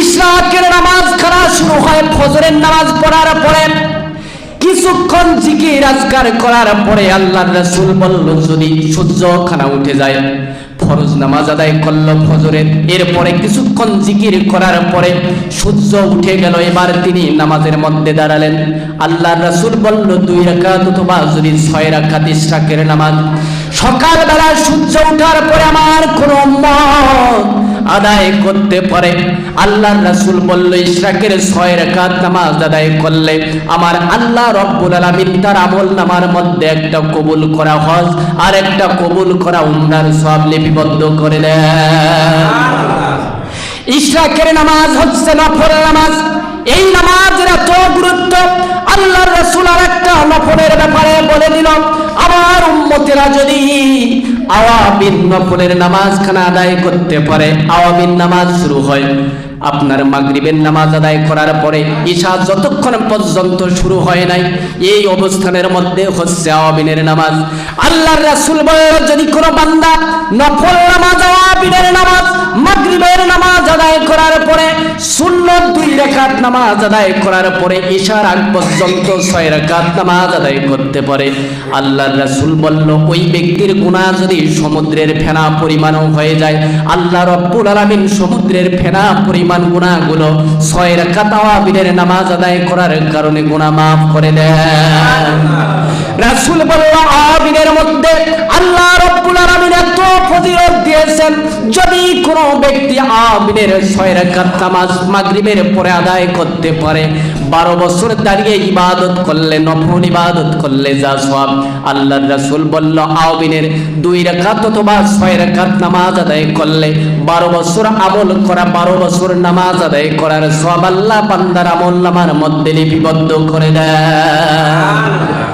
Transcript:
ইশরাকের নামাজ খানা শুরু হয়, ফজরের নামাজ পড়ার পরে। কিছুক্ষণ জিকির আজকার করার পরে আল্লাহ রাসূল বলল, যদি সূর্য খানা উঠে যায়, ফরজ নামাজ আদায় করল ফজরের। এরপরে কিছুক্ষণ জিকির করার পরে সূর্য উঠে গেল। এবার তিনি নামাজের মধ্যে দাঁড়ালেন। আল্লাহ রাসূল বলল, দুই রাকাত অথবা যদি ছয় রাকাত ইশরাকের নামাজ। সকালবেলা সূর্য ওঠার পরে আমার কোনো আদায় করতে পারে। আল্লাহর রাসূল বলল ইশরাকের ছয় রাকাত নামাজ আদায় করলে আমার আল্লাহ রব্বুল আলামিন তার আমল নামার মধ্যে একটা কবুল করা হজ আর একটা কবুল করা উমরার সব লিপিবদ্ধ করে ইশরাকের নামাজ হচ্ছে নফল নামাজ। এই নামাজের এত গুরুত্ব আল্লাহর রাসূল আর একটা নফলের ব্যাপারে বলে দিল আমার উম্মতেরা যদি আওয়াবিন নফলের নামাজ খানা আদায় করতে পারে। আওয়াবিন নামাজ শুরু হয়। আপনার মাগরিবের নামাজ আদায় করার পরে ঈশা যতক্ষণ পর্যন্ত শুরু হয় নাই, এই অবস্থানের মধ্যে হচ্ছে আওয়াবিনের নামাজ। আল্লাহর রাসূল বলল যদি কোনো বান্দা নফল নামাজ আওয়াবিনের নামাজ, মাগরিবের নামাজ আদায় করার পরে রাকাত নামাজ আদায় করার পরে ঈশার আগ পর্যন্ত ছয় রাকাত নামাজ আদায় করতে পারে। আল্লাহর রাসূল বলল ওই ব্যক্তির গুনাহ যদি সমুদ্রের ফেনা পরিমাণও হয়ে যায় আল্লাহ রব্বুল আলামিন সমুদ্রের ফেনা পরিমাণ গুনাহগুলো ছয় রাকাত আওয়াবিনের নামাজ আদায় করার কারণে গুনাহ মাফ করে দেন রাসূল বলল আওয়াবিনের মধ্যে দিয়েছেন যদি কোনো ব্যক্তি আওয়াবিনের ছয় রাকাত নামাজ মাগরিবের পরে আদায় করতে পারে, বারো বছর দাঁড়িয়ে ইবাদত করলে, নফল ইবাদত করলে যা সব আল্লাহর রাসূল বলল আওয়াবিনের দুই রাকাত অথবা ছয় রাকাত নামাজ আদায় করলে, বারো বছর আমল করা, বারো বছর নামাজ আদায় করার সব আল্লাহ বান্দার আমল নামার মধ্যে লিপিবদ্ধ করে দেয়